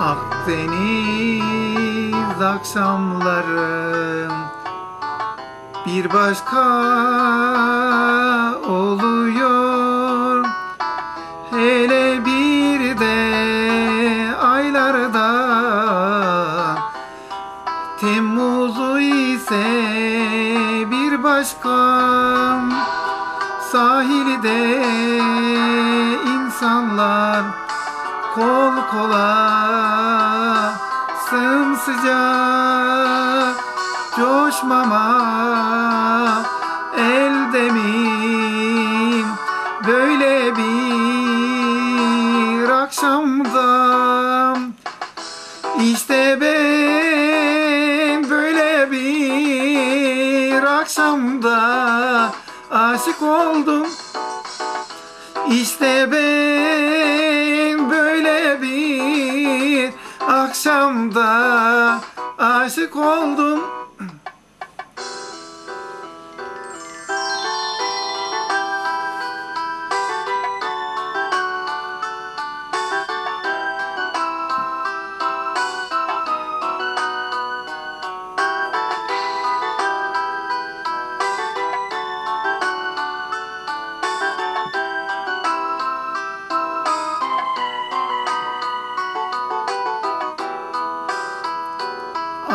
Akdeniz akşamları. Bir başka oluyor. Hele bir de aylarda. Temmuz'u ise bir başka. Sahilde insanlar kol kola sımsıcak coşmama elde mi böyle bir akşamda işte ben böyle bir akşamda aşık oldum. İşte ben akşamda. Aşık oldum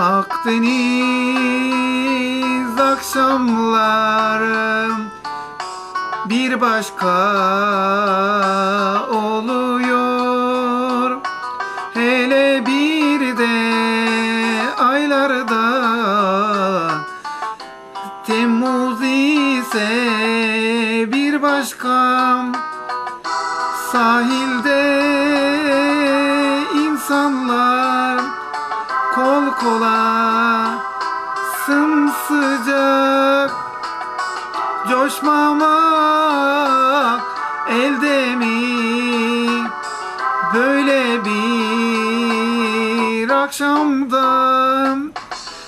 Akdeniz akşamları bir başka oluyor. Hele bir de aylarda Temmuz ise bir başka Sahilde insanlar kol kola sımsıcak. Coşmamak elde mi böyle bir akşamda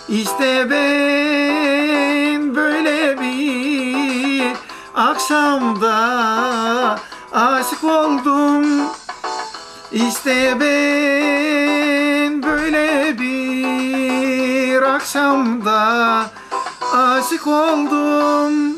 işte ben böyle bir akşamda aşık oldum işte ben böyle bir akşamda aşık oldum